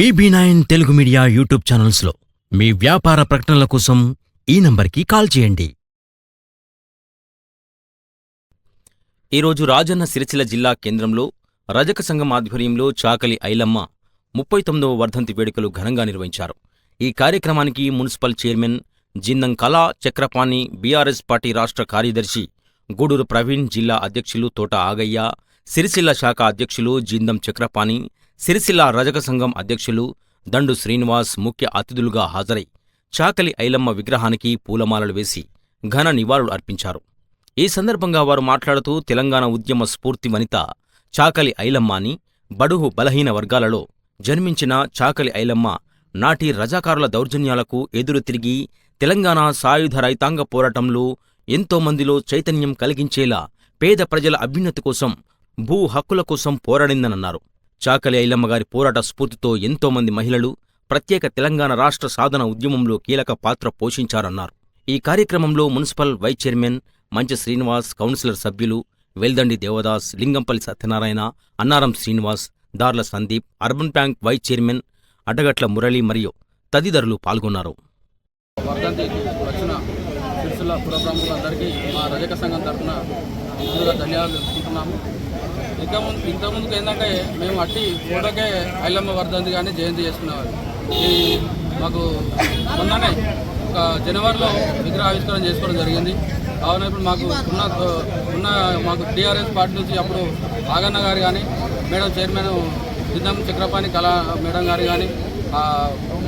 BB nine Telugu media YouTube ఛానల్స్లో మీ వ్యాపార ప్రకటనల కోసం ఈ నంబర్కి కాల్ చేయండి. ఈరోజు రాజన్న సిరిసిల్ల జిల్లా కేంద్రంలో రజక సంఘం ఆధ్వర్యంలో చాకలి ఐలమ్మ ముప్పై తొమ్మిదవ వర్ధంతి వేడుకలు ఘనంగా నిర్వహించారు. ఈ కార్యక్రమానికి మున్సిపల్ చైర్మన్ జిందం కళా చక్రపాణి బీఆర్ఎస్ పార్టీ రాష్ట్ర కార్యదర్శి గూడూరు ప్రవీణ్ జిల్లా అధ్యక్షులు తోట ఆగయ్య సిరిసిల్ల శాఖ అధ్యక్షులు జిందం చక్రపాణి సిరిసిల్ల రజక సంఘం అధ్యక్షులు దండు శ్రీనివాస్ ముఖ్య అతిథులుగా హాజరై చాకలి ఐలమ్మ విగ్రహానికి పూలమాలలు వేసి ఘన నివాళులు అర్పించారు. ఈ సందర్భంగా వారు మాట్లాడుతూ తెలంగాణ ఉద్యమ స్ఫూర్తి వనిత చాకలి ఐలమ్మ అని బడుగు బలహీన వర్గాలలో జన్మించిన చాకలి ఐలమ్మ నాటి రజాకారుల దౌర్జన్యాలకు ఎదురు తిరిగి తెలంగాణ సాయుధ రైతాంగ పోరాటంలో ఎంతో మందిలో చైతన్యం కలిగించేలా పేద ప్రజల అభ్యున్నతి కోసం భూ హక్కుల కోసం పోరాడిందనన్నారు. చాకలి ఐలమ్మ గారి పోరాట స్ఫూర్తితో ఎంతోమంది మహిళలు ప్రత్యేక తెలంగాణ రాష్ట్ర సాధన ఉద్యమంలో కీలక పాత్ర పోషించారన్నారు. ఈ కార్యక్రమంలో మున్సిపల్ వైస్ చైర్మన్ మంచి శ్రీనివాస్ కౌన్సిలర్ సభ్యులు Veldandi Devdas Lingampalli Satyanarayana Annaram Srinivas Darla Sandeep urban bank vice chairman Addagatla Murali మరియు తదితరులు పాల్గొన్నారు. సిరిసిల్ల పురప్రముఖులందరికీ మా రజక సంఘం తరఫున ముందుగా ధన్యవాదాలు తెలుపుకుంటున్నాము. ఇంకా ముందు ఇంత ముందుకు ఏంటంటే మేము అట్టి ఫోటోకే ఐలమ్మ వర్ధంతి కానీ జయంతి చేసుకునేవారు ఈ మాకు మొన్ననే ఒక జనవరిలో విగ్రహ ఆవిష్కరణ చేసుకోవడం జరిగింది. కావున ఇప్పుడు మాకు ఉన్న ఉన్న మాకు టీఆర్ఎస్ పార్టీ నుంచి అప్పుడు ఆగన్న గారు కానీ మేడం చైర్మన్ సిద్ధం చక్రపాణి కళా మేడం గారు కానీ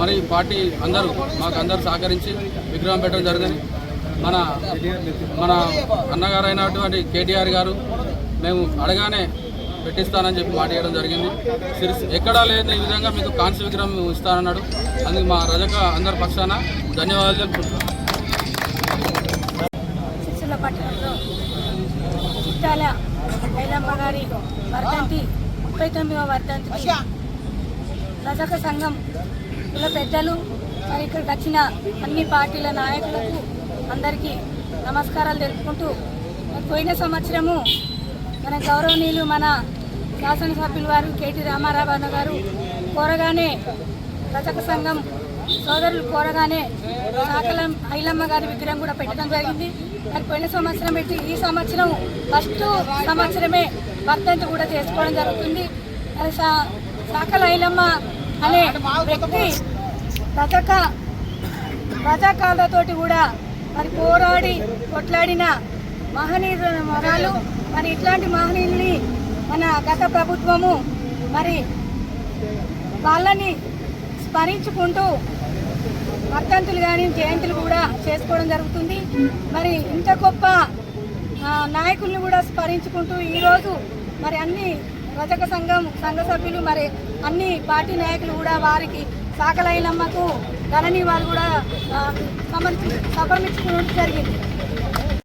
మరి పార్టీ అందరూ మాకు అందరూ సహకరించి విగ్రహం పెట్టడం జరిగింది. మన మన అన్నగారు అయినటువంటి కేటీఆర్ గారు మేము అడగానే పెట్టిస్తానని చెప్పి మాట ఇవ్వడం జరిగింది. సిరిసి ఎక్కడా లేని ఈ విధంగా మీకు కాంస్య విగ్రహం ఇస్తానన్నాడు. అందుకు మా రజక అందరి పక్షాన ధన్యవాదాలు చెప్పుకుంటున్నాను సిరిసిల్ల పట్టణంలో చిట్టాల ఐలమ్మ గారి వర్ధంతి ముప్పై తొమ్మిదవ వర్ధంతికి రజక సంఘం కుల పెద్దలు మరి ఇక్కడికి వచ్చిన అన్ని పార్టీల నాయకులకు అందరికీ నమస్కారాలు తెలుపుకుంటూ పోయిన సంవత్సరము మన గౌరవనీయులు మన శాసనసభ్యులు వారు కేటీ రామారావు గారు కోరగానే రచక సంఘం సోదరులు కోరగానే సాకలం ఐలమ్మ గారి విగ్రహం కూడా పెట్టడం జరిగింది. మరి పోయిన సంవత్సరం పెట్టి ఈ సంవత్సరం ఫస్ట్ సంవత్సరమే వర్ధంతి కూడా చేసుకోవడం జరుగుతుంది. సా సాకల ఐలమ్మ అనే వ్యక్తి రజక రజాకాలతోటి కూడా మరి పోరాడి కొట్లాడిన మహనీయురాలు మరి ఇట్లాంటి మహనీయుల్ని మన గత ప్రభుత్వము మరి వాళ్ళని స్మరించుకుంటూ వర్ధంతులు కానీ జయంతులు కూడా చేసుకోవడం జరుగుతుంది. మరి ఇంత గొప్ప నాయకుల్ని కూడా స్మరించుకుంటూ ఈరోజు మరి అన్ని రజక సంఘం సంఘ సభ్యులు మరి అన్ని పార్టీ నాయకులు కూడా వారికి సాకలైనమ్మకు ధనని వారు కూడా ఆ, సమర్పి సమర్పించుకోవడం జరిగింది.